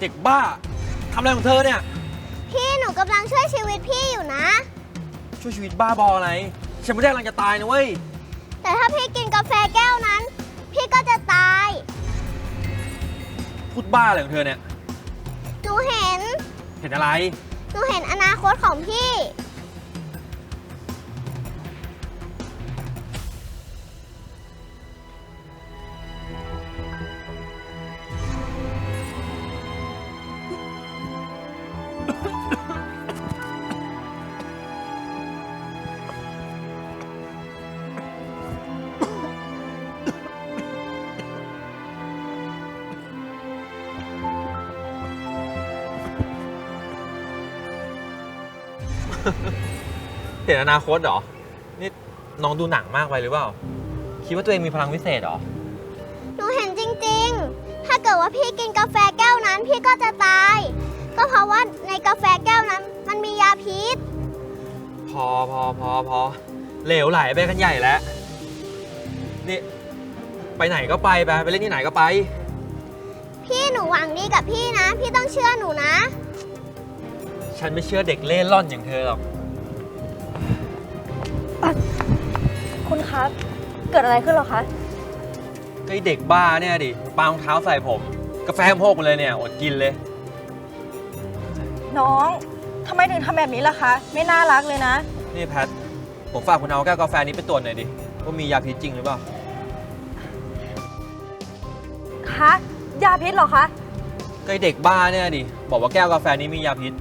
เด็กบ้าทำอะไรของเธอเนี่ย พี่หนูกำลังช่วยชีวิตพี่อยู่นะ ช่วยชีวิตบ้าบออะไร ฉันไม่ได้กำลังจะตายนะเว้ย แต่ถ้าพี่กินกาแฟแก้วนั้น พี่ก็จะตาย พูดบ้าอะไรของเธอเนี่ย หนูเห็น เห็นอะไร หนูเห็นอนาคตของพี่ ห็นอนาคตเหรอ นี่น้องดูหนังมากไปหรือเปล่า คิดว่าตัวเองมีพลังวิเศษเหรอ หนูเห็นจริงๆ ถ้าเกิดว่าพี่กินกาแฟแก้วนั้นพี่ก็จะตาย ก็เพราะว่าในกาแฟแก้วนั้น มันมียาพิษ พอพอพอพอเหลวไหลไปกันใหญ่แล้ว นี่ ไปไหนก็ไปไปไปเล่นที่ไหนก็ไป พี่หนูหวังดีกับพี่นะ พี่ต้องเชื่อหนูนะ ฉันไม่เชื่อเด็กเล่ร่อนอย่างเธอหรอก คุณคะ เกิดอะไรขึ้นหรอคะ ก็ไอเด็กบ้าเนี่ยดิปารองเท้าใส่ผม กาแฟโพกเลยเนี่ย อดกินเลย น้องทำไมถึงทำแบบนี้ล่ะคะ ไม่น่ารักเลยนะ นี่แพท ผมฝากคุณเอาแก้วกาแฟนี้ไปตรวจหน่อยดิ ว่ามียาพิษจริงหรือเปล่า คะ ยาพิษเหรอคะ ก็ไอเด็กบ้าเนี่ยดิ บอกว่าแก้วกาแฟนี้มียาพิษ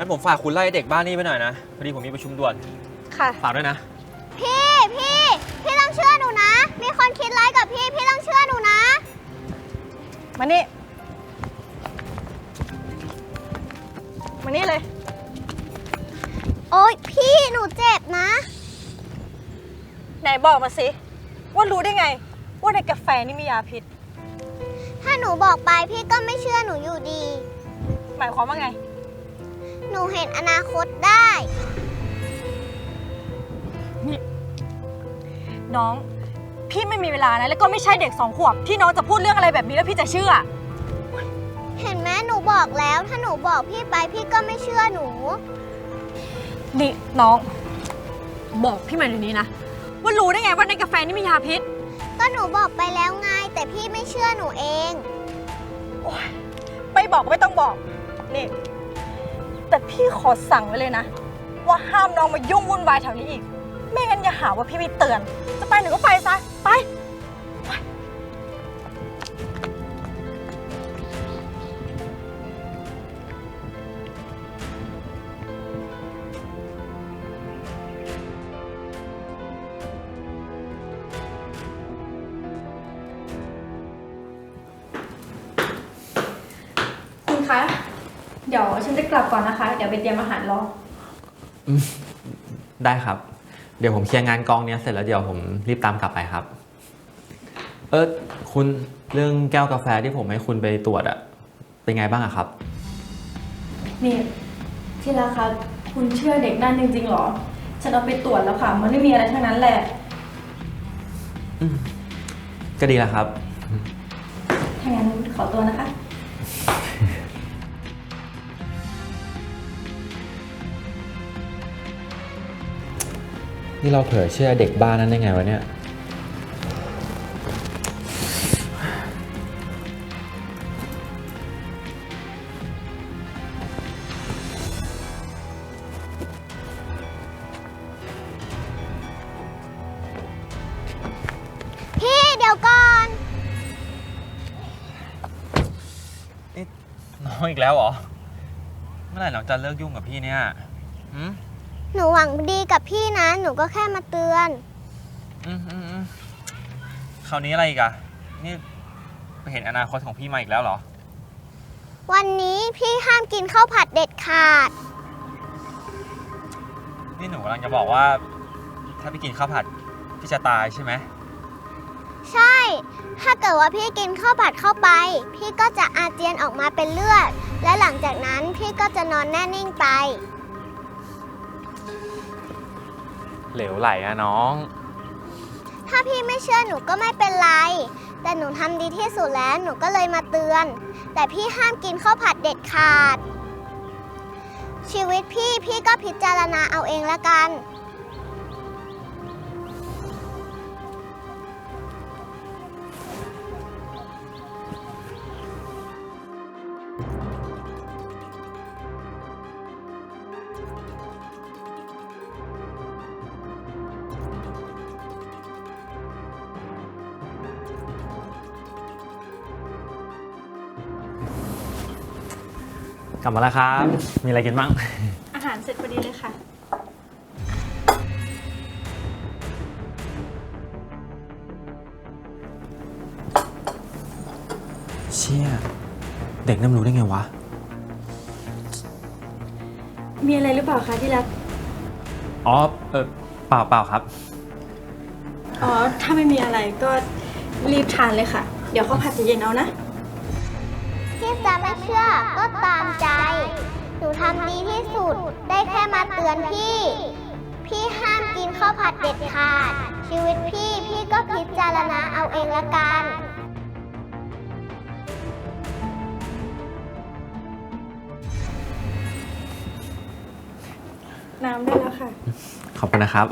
งั้นผมฝากคุณไล่เด็กบ้านี่ไปหน่อยนะพอดีผมมีประชุมด่วนค่ะ ฝากด้วยนะ พี่พี่ พี่ต้องเชื่อหนูนะ มีคนคิดร้ายกับพี่ พี่ต้องเชื่อหนูนะ มานี่ มานี่เลย โอ๊ยพี่หนูเจ็บนะ ไหนบอกมาสิ ว่ารู้ได้ไง ว่าในกาแฟนี่มียาพิษ ถ้าหนูบอกไปพี่ก็ไม่เชื่อหนูอยู่ดี หมายความว่าไง หนูเห็นอนาคตได้ น้อง พี่ไม่มีเวลานะ แล้วก็ไม่ใช่เด็กสองขวบที่น้องจะพูดเรื่องอะไรแบบนี้แล้วพี่จะเชื่อ เห็นไหมหนูบอกแล้ว ถ้าหนูบอกพี่ไปพี่ก็ไม่เชื่อหนู นี่น้อง บอกพี่มาเดี๋ยวนี้นะ ว่ารู้ได้ไงว่าในกาแฟนี่มียาพิษ ก็หนูบอกไปแล้วไงแต่พี่ไม่เชื่อหนูเองโอ๊ยไม่บอกก็ไม่ต้องบอก นี่ แต่พี่ขอสั่งไว้เลยนะ ว่าห้ามน้องมายุ่งวุ่นวายแถวนี้อีก ไม่งั้นอย่าหาว่าพี่ไม่เตือน จะไปหนูก็ไปซะ ไป คุณคะ เดี๋ยวฉันจะกลับก่อนนะคะ เดี๋ยวไปเตรียมอาหารรอ ได้ครับ เดี๋ยวผมเคลียร์งานกองเนี้ยเสร็จแล้วเดี๋ยวผมรีบตามกลับไปครับ เออคุณเรื่องแก้วกาแฟที่ผมให้คุณไปตรวจอะเป็นไงบ้างอะครับ นี่ที่รักคะคุณเชื่อเด็กนั่นจริงๆเหรอ ฉันเอาไปตรวจแล้วค่ะ มันไม่มีอะไรทั้งนั้นแหละ ก็ดีแล้วครับ ถ้างั้นขอตัวนะคะ นี่เราเผลอเชื่อเด็กบ้านนั้นได้ไงวะเนี่ย พี่เดี๋ยวก่อน น้องอีกแล้วเหรอ เมื่อไหร่น้องจะเลิกยุ่งกับพี่เนี่ยหืม หนูหวังดีกับพี่นะ หนูก็แค่มาเตือน อืมอืมอืมคราวนี้อะไรอีกอะนี่ไปเห็นอนาคตของพี่มาอีกแล้วเหรอ วันนี้พี่ห้ามกินข้าวผัดเด็ดขาด นี่หนูกำลังจะบอกว่า ถ้าพี่กินข้าวผัดพี่จะตายใช่ไหมใช่ ถ้าเกิดว่าพี่กินข้าวผัดเข้าไป พี่ก็จะอาเจียนออกมาเป็นเลือด และหลังจากนั้นพี่ก็จะนอนแน่นิ่งไป เหลวไหลอะน้อง ถ้าพี่ไม่เชื่อหนูก็ไม่เป็นไร แต่หนูทำดีที่สุดแล้วหนูก็เลยมาเตือน แต่พี่ห้ามกินข้าวผัดเด็ดขาด ชีวิตพี่พี่ก็พิจารณาเอาเองละกัน กลับมาแล้วครับ มีอะไรกินบ้าง อาหารเสร็จพอดีเลยค่ะ เชี่ย เด็กนั่นรู้ได้ไงวะ มีอะไรหรือเปล่าคะที่รัก อ๋อ เออเปล่าเปล่าครับ อ๋อ ถ้าไม่มีอะไรก็รีบทานเลยค่ะ เดี๋ยวข้าวผัดจะเย็นเอานะ พี่จะไม่เชื่อก็ตามใจ หนูทำดีที่สุดได้แค่มาเตือนพี่ พี่ห้ามกินข้าวผัดเด็ดขาด ชีวิตพี่พี่ก็พิจารณาเอาเองละกันน้ำได้แล้วค่ะ ขอบคุณนะครับ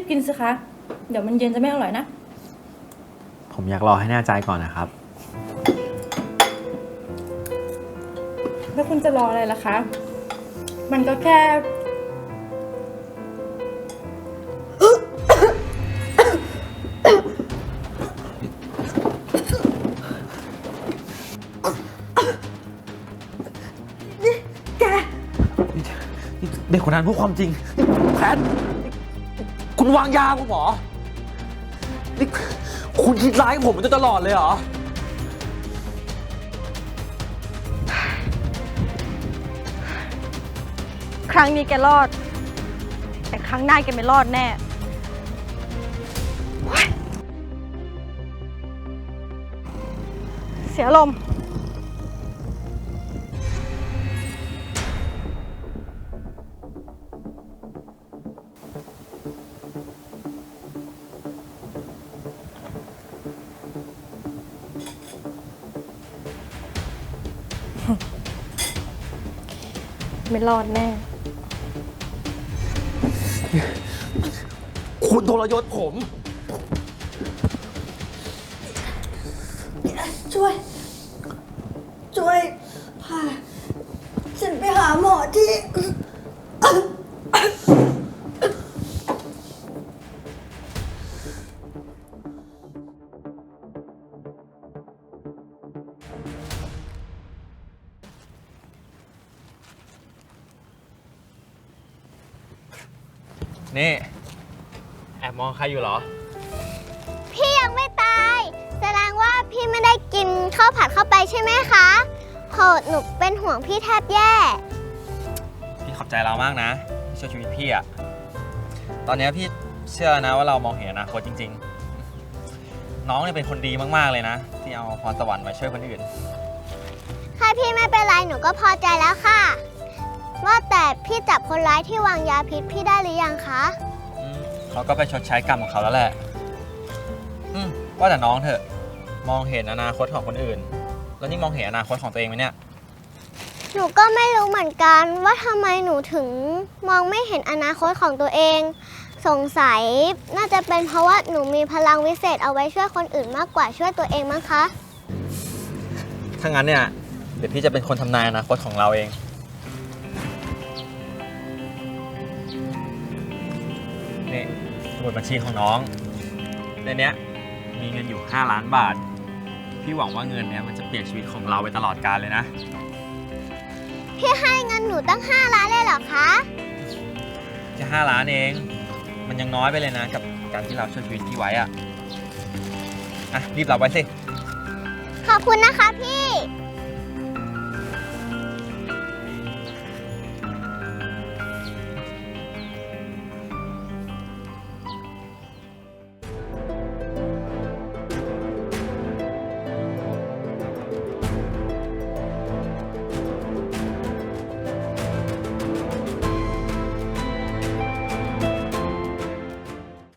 บกินสิคะ เดี๋ยวมันเย็นจะไม่อร่อยนะ ผมอยากรอให้แน่ใจก่อนนะครับ แล้วคุณจะรออะไรล่ะคะ มันก็แค่เด็กคนนั้นพูดความจริง แพท คุณวางยาผมเหรอ นี่คุณคิดร้ายกับผมมาจนตลอดเลยเหรอ ครั้งนี้แกรอด แต่ครั้งหน้าแกไม่รอดแน่ เสียลมณ์ ไม่รอดแน่ คุณทรยศผม ช่วยช่วย นี่ แอบมองใครอยู่เหรอ พี่ยังไม่ตาย แสดงว่าพี่ไม่ได้กินข้าวผัดเข้าไปใช่ไหมคะโหดหนูเป็นห่วงพี่แทบแย่ พี่ขอบใจเรามากนะที่ช่วยชีวิตพี่อะตอนเนี้ยพี่เชื่อนะว่าเรามองเห็นอนาคตจริง ๆ น้องเนี่ยเป็นคนดีมากๆเลยนะ ที่เอาพรสวรรค์มาช่วยคนอื่นถ้าพี่ไม่เป็นไรหนูก็พอใจแล้วค่ะ ว่าแต่พี่จับคนร้ายที่วางยาพิษพี่ได้หรือยังคะอืมเขาก็ไปชดใช้กรรมของเขาแล้วแหละ อืมว่าแต่น้องเถอะ มองเห็นอนาคตของคนอื่น แล้วนี่มองเห็นอนาคตของตัวเองไหมเนี่ย หนูก็ไม่รู้เหมือนกันว่าทำไมหนูถึงมองไม่เห็นอนาคตของตัวเอง สงสัยน่าจะเป็นเพราะว่าหนูมีพลังวิเศษเอาไว้ช่วยคนอื่นมากกว่าช่วยตัวเองมั้งคะ ถ้างั้นเนี่ย เดี๋ยวพี่จะเป็นคนทำนายอนาคตของเราเอง นี่สมุดบัญชีของน้อง ในเนี้ยมีเงินอยู่ 5 ล้านบาท พี่หวังว่าเงินเนี้ยมันจะเปลี่ยนชีวิตของเราไปตลอดกาลเลยนะ พี่ให้เงินหนูตั้ง 5 ล้านเลยเหรอคะ แค่5ล้านเอง มันยังน้อยไปเลยนะ กับการที่เราช่วยชีวิตพี่ไว้อะอะ รีบรับไว้สิ ขอบคุณนะคะพี่ไ